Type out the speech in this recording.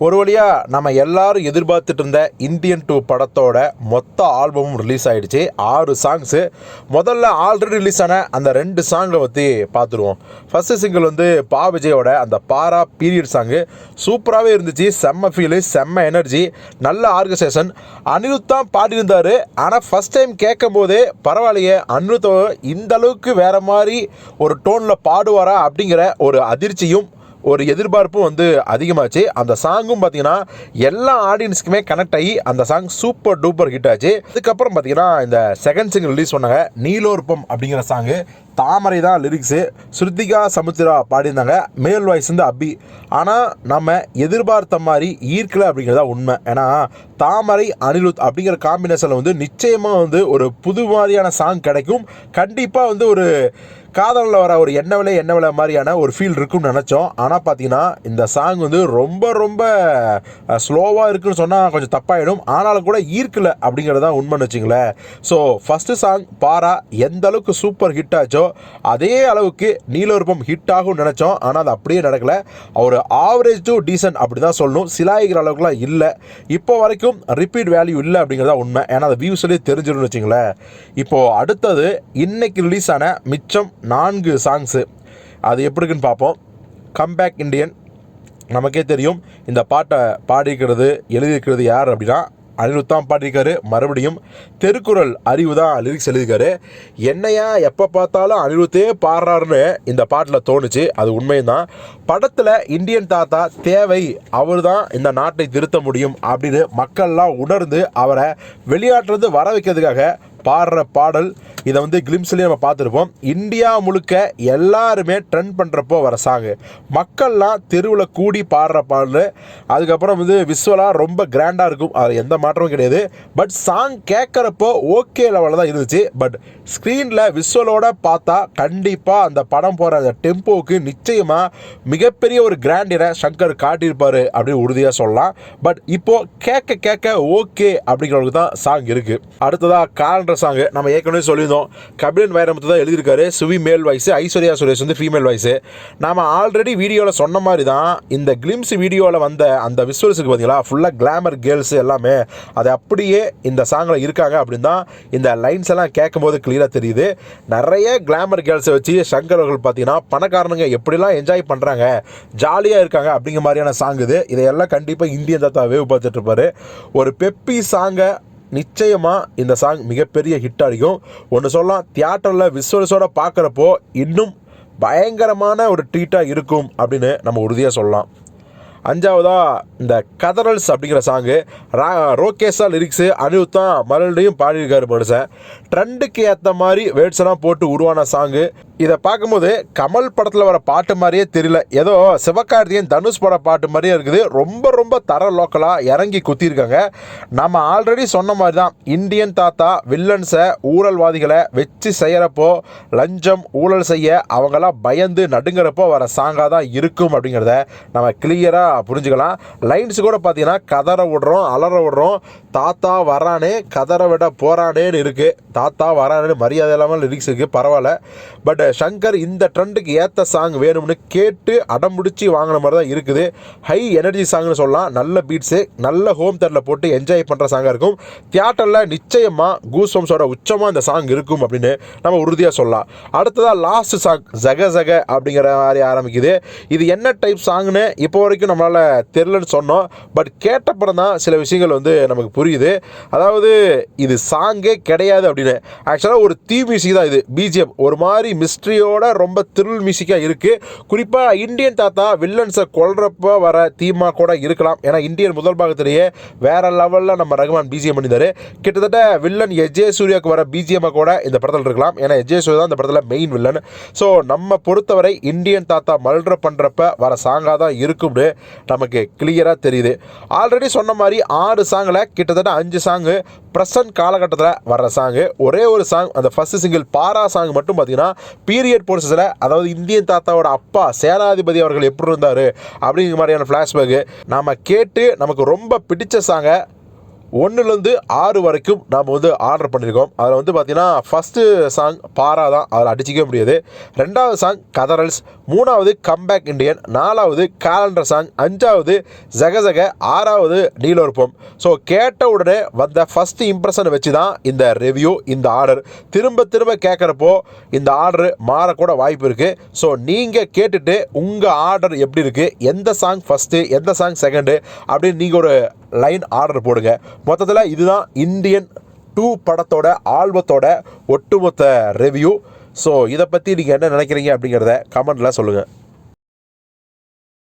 ஒரு வழியாக நம்ம எல்லாரும் எதிர்பார்த்துட்டு இருந்த இந்தியன் டூ படத்தோட மொத்த ஆல்பமும் ரிலீஸ் ஆகிடுச்சு ஆறு சாங்ஸு முதல்ல ஆல்ரெடி ரிலீஸ் ஆன அந்த ரெண்டு சாங்கை பற்றி பார்த்துருவோம் ஃபஸ்ட்டு சிங்கிள் வந்து பா விஜயோட அந்த பாரா பீரியட் சாங்கு சூப்பராகவே இருந்துச்சு. செம்ம ஃபீலு செம்ம எனர்ஜி நல்ல ஆர்கனைசேஷன் அனிருத் தான் பாடியிருந்தார். ஆனால் ஃபஸ்ட் டைம் கேட்கும் போதே பரவாயில்லையே அனிருத்தோ இந்த அளவுக்கு வேறு மாதிரி ஒரு டோனில் பாடுவாரா அப்படிங்கிற ஒரு அதிர்ச்சியும் ஒரு எதிர்பார்ப்பும் வந்து அதிகமாச்சு. அந்த சாங்கும் பார்த்தீங்கன்னா எல்லா ஆடியன்ஸுக்குமே கனெக்ட் ஆகி அந்த சாங் சூப்பர் டூப்பர் ஹிட் ஆச்சு. அதுக்கப்புறம் பார்த்தீங்கன்னா இந்த செகண்ட் சிங்கிள் ரிலீஸ் பண்ணாங்க நீலோர்பம் அப்படிங்கிற சாங்கு தாமரை தான் லிரிக்ஸு ஸ்ருத்திகா சமுத்திரா பாடியிருந்தாங்க. மேல் வாய்ஸ் வந்து அபி. ஆனால் நம்ம எதிர்பார்த்த மாதிரி ஈர்க்கல அப்படிங்கிறதா உண்மை. ஏன்னா தாமரை அனிருத் அப்படிங்கிற காம்பினேஷனில் வந்து நிச்சயமாக வந்து ஒரு புது மாதிரியான சாங் கிடைக்கும். கண்டிப்பாக வந்து ஒரு காதலில் வர ஒரு என்ன விலை என்ன விலை மாதிரியான ஒரு ஃபீல் இருக்கும்னு நினச்சோம். ஆனால் பார்த்தீங்கன்னா இந்த சாங் வந்து ரொம்ப ரொம்ப ஸ்லோவாக இருக்குன்னு சொன்னால் கொஞ்சம் தப்பாயிடும். ஆனாலும் கூட ஈர்க்கலை அப்படிங்கிறது தான் உண்மைன்னு வச்சுங்களேன். ஸோ ஃபஸ்ட்டு சாங் பாரா எந்த அளவுக்கு சூப்பர் ஹிட் ஆச்சோ அதே அளவுக்கு நீலோருப்பம் ஹிட் ஆகும்னு நினச்சோம். ஆனால் அது அப்படியே நடக்கலை. ஒரு ஆவரேஜ் டு டீசன்ட் அப்படி தான் சொல்லணும். சிலாயிக்கிற அளவுக்குலாம் இல்லை. இப்போ வரைக்கும் ரிப்பீட் வேல்யூ இல்லை அப்படிங்கிறதா உண்மை. ஏன்னா அது வியூஸ்லேயே தெரிஞ்சிடும்னு வச்சுங்களேன் இப்போது அடுத்தது இன்னைக்கு ரிலீஸ் ஆன மிச்சம் நான்கு சாங்ஸு அது எப்படி இருக்குன்னு பார்ப்போம். கம்பேக் இண்டியன் நமக்கே தெரியும். இந்த பாட்டை பாடியிருக்கிறது எழுதியிருக்கிறது யார் அப்படின்னா அனிருத்தாம் பாடியிருக்காரு. மறுபடியும் திருக்குறள் அறிவு தான் லிரிக்ஸ் எழுதியிருக்காரு. என்னையா எப்போ பார்த்தாலும் அனிருத்தே பாடுறாருன்னு இந்த பாட்டில் தோணுச்சு. அது உண்மைதான் படத்தில் இந்தியன் தாத்தா தேவை அவர் தான் இந்த நாட்டை திருத்த முடியும் அப்படின்னு மக்கள்லாம் உணர்ந்து அவரை வெளியாட்டுறது வர வைக்கிறதுக்காக பாடுற பாடல் இதை வந்து கிளிம்ஸ்லேயே நம்ம பார்த்துருப்போம். இந்தியா முழுக்க எல்லாருமே ட்ரெண்ட் பண்ணுறப்போ வர சாங்கு மக்கள்லாம் தெருவில் கூடி பாடுற பாடல். அதுக்கப்புறம் வந்து விஸ்வலாக ரொம்ப கிராண்டாக இருக்கும். அது எந்த மாற்றமும் கிடையாது. பட் சாங் கேட்குறப்போ ஓகே லெவலில் தான் இருந்துச்சு. பட் ஸ்க்ரீனில் விஸ்வலோட பார்த்தா கண்டிப்பாக அந்த படம் போகிற அந்த டெம்போவுக்கு நிச்சயமாக மிகப்பெரிய ஒரு கிராண்டினை சங்கர் காட்டியிருப்பார் அப்படின்னு உறுதியாக சொல்லலாம். பட் இப்போது கேட்க கேட்க ஓகே அப்படிங்கிறவங்களுக்கு தான் சாங் இருக்குது அடுத்ததாக பண்ணுற சாங்கு நம்ம ஏற்கனவே சொல்லியிருந்தோம். கபிலன் வைரமுத்து தான் எழுதியிருக்காரு. சுவி மேல் வாய்ஸு ஐஸ்வர்யா சுரேஷ் வந்து ஃபீமேல் வாய்ஸு நாம் ஆல்ரெடி வீடியோவில் சொன்ன மாதிரி தான் இந்த கிளிம்ஸ் வீடியோவில் வந்த அந்த விஸ்வல்ஸுக்கு பார்த்தீங்களா ஃபுல்லாக கிளாமர் கேர்ள்ஸ் எல்லாமே அது அப்படியே இந்த சாங்கில் இருக்காங்க அப்படின்னு தான் இந்த லைன்ஸ் எல்லாம் கேட்கும்போது கிளியராக தெரியுது. நிறைய கிளாமர் கேர்ள்ஸை வச்சு சங்கர் அவர்கள் பார்த்தீங்கன்னா பணக்காரனுங்க எப்படிலாம் என்ஜாய் பண்ணுறாங்க ஜாலியாக இருக்காங்க அப்படிங்கிற மாதிரியான சாங் இது. இதையெல்லாம் கண்டிப்பாக இந்தியன் தாத்தா வேவ் பார்த்துட்டு இருப்பாரு. ஒரு பெப்பி சாங்கை நிச்சயமாக இந்த சாங் மிகப்பெரிய ஹிட் அடிக்கும். ஒன்று சொல்லலாம் தியேட்டரில் விஸ்வல்ஸோட பார்க்குறப்போ இன்னும் பயங்கரமான ஒரு ட்ரீட்டாக இருக்கும் அப்படின்னு நம்ம உறுதியாக சொல்லலாம். அஞ்சாவதா இந்த கதரல்ஸ் அப்படிங்கிற சாங்கு. ரா ரோகேஷா லிரிக்ஸு அனிருத் தான் மறுபடியும் பாடியிருக்காரு மனுஷன். ட்ரெண்டுக்கு ஏற்ற மாதிரி வேர்ட்ஸ் எல்லாம் போட்டு உருவான சாங்கு. இதை பார்க்கும்போது கமல் படத்தில் வர பாட்டு மாதிரியே தெரியல. ஏதோ சிவகார்த்திகேயன் தனுஷ் பட பாட்டு மாதிரியே இருக்குது. ரொம்ப ரொம்ப தர லோக்கலாக இறங்கி குத்திருக்காங்க நம்ம ஆல்ரெடி சொன்ன மாதிரி தான் இந்தியன் தாத்தா வில்லன்ஸை ஊழல்வாதிகளை வச்சு செய்கிறப்போ லஞ்சம் ஊழல் செய்ய அவங்களாம் பயந்து நடுங்கிறப்போ வர சாங்காக தான் இருக்கும் அப்படிங்கிறத நம்ம கிளியராக புரிஞ்சுக்கலாம். லைன்ஸ் கூட பார்த்தீங்கன்னா கதற விடுறோம் அலற விடுறோம். தாத்தா வரானே கதற விட போகிறானேன்னு இருக்குது தாத்தா வரானேன்னு மரியாதை இல்லாமல் லிரிக்ஸ் இருக்குது பரவாயில்ல. பட் சங்கர் இந்த ட்ரெண்டுக்கு ஏற்ற சாங் வேணும்னு கேட்டு அடம் பிடிச்சி வாங்கின மாதிரி தான் இருக்குது. ஹை எனர்ஜி சாங்னு சொல்லலாம். நல்ல பீட்ஸு நல்ல ஹோம் தேட்டரில் போட்டு என்ஜாய் பண்ணுற சாங்காக இருக்கும். தியேட்டரில் நிச்சயமாக கூஸ்வம்ஸோட உச்சமாக இந்த சாங் இருக்கும் அப்படின்னு நம்ம உறுதியாக சொல்லலாம். அடுத்ததாக லாஸ்ட் சாங் ஜக ஜக அப்படிங்கிற மாதிரி ஆரம்பிக்குது. இது என்ன டைப் சாங்னு இப்போ வரைக்கும் நம்ம நம்மளால் தெரிலன்னு சொன்னோம். பட் கேட்டப்புறம் தான் சில விஷயங்கள் வந்து நமக்கு புரியுது. அதாவது இது சாங்கே கிடையாது அப்படின்னு. ஆக்சுவலாக ஒரு தீ மியூசிக் தான் இது. பிஜிஎம் ஒரு மாதிரி மிஸ்ட்ரியோட ரொம்ப த்ரில் மியூசிக்காக இருக்குது குறிப்பாக இந்தியன் தாத்தா வில்லன்ஸை கொல்றப்ப வர தீமா கூட இருக்கலாம். ஏன்னா இந்தியன் முதல் பாகத்திலேயே வேற லெவலில் நம்ம ரகுமான் பிஜிஎம் பண்ணியிருந்தார். கிட்டத்தட்ட வில்லன் எஜே சூர்யாவுக்கு வர பிஜிஎம்மை கூட இந்த படத்தில் இருக்கலாம். ஏன்னா எஜே சூர்யா தான் இந்த படத்தில் மெயின் வில்லன் ஸோ நம்ம பொறுத்தவரை இந்தியன் தாத்தா மல்ற பண்ணுறப்ப வர சாங்காக தான் இருக்கும்னு நமக்கு கிளியராக தெரியுது. ஆல்ரெடி சொன்ன மாதிரி ஆறு சாங்கில் கிட்டத்தட்ட அஞ்சு சாங்கு ப்ரெசன்ட் காலகட்டத்தில் வர்ற சாங்கு ஒரே ஒரு சாங் அந்த ஃபஸ்ட்டு சிங்கிள் பாரா சாங் மட்டும் பார்த்தீங்கன்னா பீரியட் போர்சஸில் அதாவது இந்தியன் தாத்தாவோட அப்பா சேனாதிபதி அவர்கள் எப்படி இருந்தார் அப்படிங்கிற மாதிரியான ஃப்ளாஷ்பேக்கு நாம் கேட்டு நமக்கு ரொம்ப பிடிச்ச சாங்கை ஒன்றுலேருந்து ஆறு வரைக்கும் நாம் வந்து ஆர்டர் பண்ணியிருக்கோம். அதில் வந்து பார்த்திங்கன்னா ஃபஸ்ட்டு சாங் பாரா தான். அதில் அடிச்சிக்க முடியாது. ரெண்டாவது சாங் கதரல்ஸ் மூணாவது கம்பேக் இண்டியன் நாலாவது கேலண்டர் சாங் அஞ்சாவது ஜகஜக ஆறாவது நீலோர்பம் ஸோ கேட்ட உடனே வந்த ஃபஸ்ட்டு இம்ப்ரெஷனை வச்சு தான் இந்த ரிவ்யூ இந்த ஆர்டர் திரும்ப திரும்ப கேட்குறப்போ இந்த ஆர்டர் மாறக்கூட வாய்ப்பு இருக்குது ஸோ நீங்கள் கேட்டுட்டு உங்கள் ஆர்டர் எப்படி இருக்குது எந்த சாங் ஃபஸ்ட்டு எந்த சாங் செகண்டு அப்படின்னு நீங்கள் ஒரு லைன் ஆர்டர் போடுங்க. மொத்தத்தில் இதுதான் இந்தியன் டூ படத்தோட ஆல்பத்தோட ஒட்டுமொத்த ரிவ்யூ ஸோ இதை பற்றி நீங்கள் என்ன நினைக்கிறீங்க அப்படிங்கிறத கமெண்ட்டில் சொல்லுங்கள்